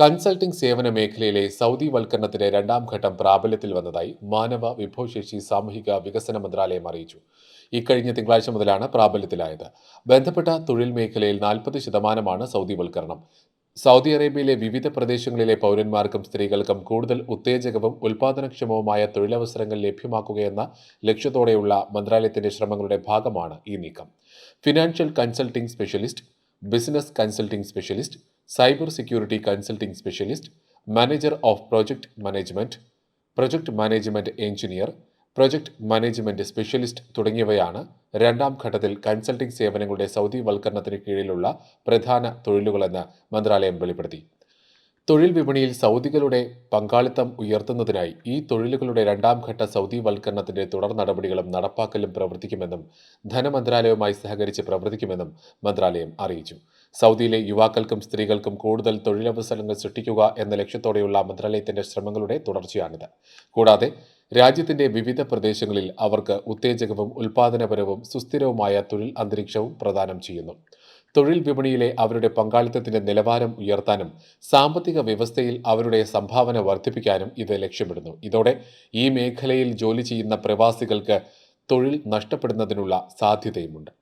Consulting സേവന മേഖലയിലെ Saudi വൽക്കരണത്തിന്റെ രണ്ടാം ഘട്ടം പ്രാബല്യത്തിൽ വന്നതായി മാനവ വിഭവശേഷി സാമൂഹിക വികസന മന്ത്രാലയം അറിയിച്ചു. ഇക്കഴിഞ്ഞ തിങ്കളാഴ്ച മുതലാണ് പ്രാബല്യത്തിലായത്. ബന്ധപ്പെട്ട തൊഴിൽ മേഖലയിൽ നാൽപ്പത് ശതമാനമാണ് സൗദി വൽക്കരണം സൗദി അറേബ്യയിലെ വിവിധ പ്രദേശങ്ങളിലെ പൗരന്മാർക്കും സ്ത്രീകൾക്കും കൂടുതൽ ഉത്തേജകവും ഉൽപാദനക്ഷമവുമായ തൊഴിലവസരങ്ങൾ ലഭ്യമാക്കുകയെന്ന ലക്ഷ്യത്തോടെയുള്ള മന്ത്രാലയത്തിന്റെ ശ്രമങ്ങളുടെ ഭാഗമാണ് ഈ നീക്കം. Financial consulting specialist business consulting specialist cyber security consulting specialist manager of project management project management engineer project management specialist തുടങ്ങിയവയാണ് രണ്ടാം ഘട്ടത്തിൽ കൺസൾട്ടിംഗ് സേവനങ്ങളുടെ സൗദി വൽക്കരണത്തിന് കീഴിലുള്ള പ്രധാന തൊഴിലുകളെന്ന് മന്ത്രാലയം വെളിപ്പെടുത്തി. തൊഴിൽ വിപണിയിൽ സൗദികളുടെ പങ്കാളിത്തം ഉയർത്തുന്നതിനായി ഈ തൊഴിലുകളുടെ രണ്ടാം ഘട്ട സൗദി വൽക്കരണത്തിന്റെ തുടർ നടപടികളും നടപ്പാക്കലും പ്രവർത്തിക്കുമെന്നും ധനമന്ത്രാലയവുമായി സഹകരിച്ച് പ്രവർത്തിക്കുമെന്നും മന്ത്രാലയം അറിയിച്ചു. സൗദിയിലെ യുവാക്കൾക്കും സ്ത്രീകൾക്കും കൂടുതൽ തൊഴിലവസരങ്ങൾ സൃഷ്ടിക്കുക എന്ന ലക്ഷ്യത്തോടെയുള്ള മന്ത്രാലയത്തിന്റെ ശ്രമങ്ങളുടെ തുടർച്ചയാണിത്. കൂടാതെ രാജ്യത്തിന്റെ വിവിധ പ്രദേശങ്ങളിൽ അവർക്ക് ഉത്തേജകവും ഉൽപാദനപരവും സുസ്ഥിരവുമായ തൊഴിൽ അന്തരീക്ഷവും പ്രദാനം ചെയ്യുന്നു. തൊഴിൽ വിപണിയിലെ അവരുടെ പങ്കാളിത്തത്തിന്റെ നിലവാരം ഉയർത്താനും സാമ്പത്തിക വ്യവസ്ഥയിൽ അവരുടെ സംഭാവന വർദ്ധിപ്പിക്കാനും ഇത് ലക്ഷ്യമിടുന്നു. ഇതോടെ ഈ മേഖലയിൽ ജോലി ചെയ്യുന്ന പ്രവാസികൾക്ക് തൊഴിൽ നഷ്ടപ്പെടുന്നതിനുള്ള സാധ്യതയുമുണ്ട്.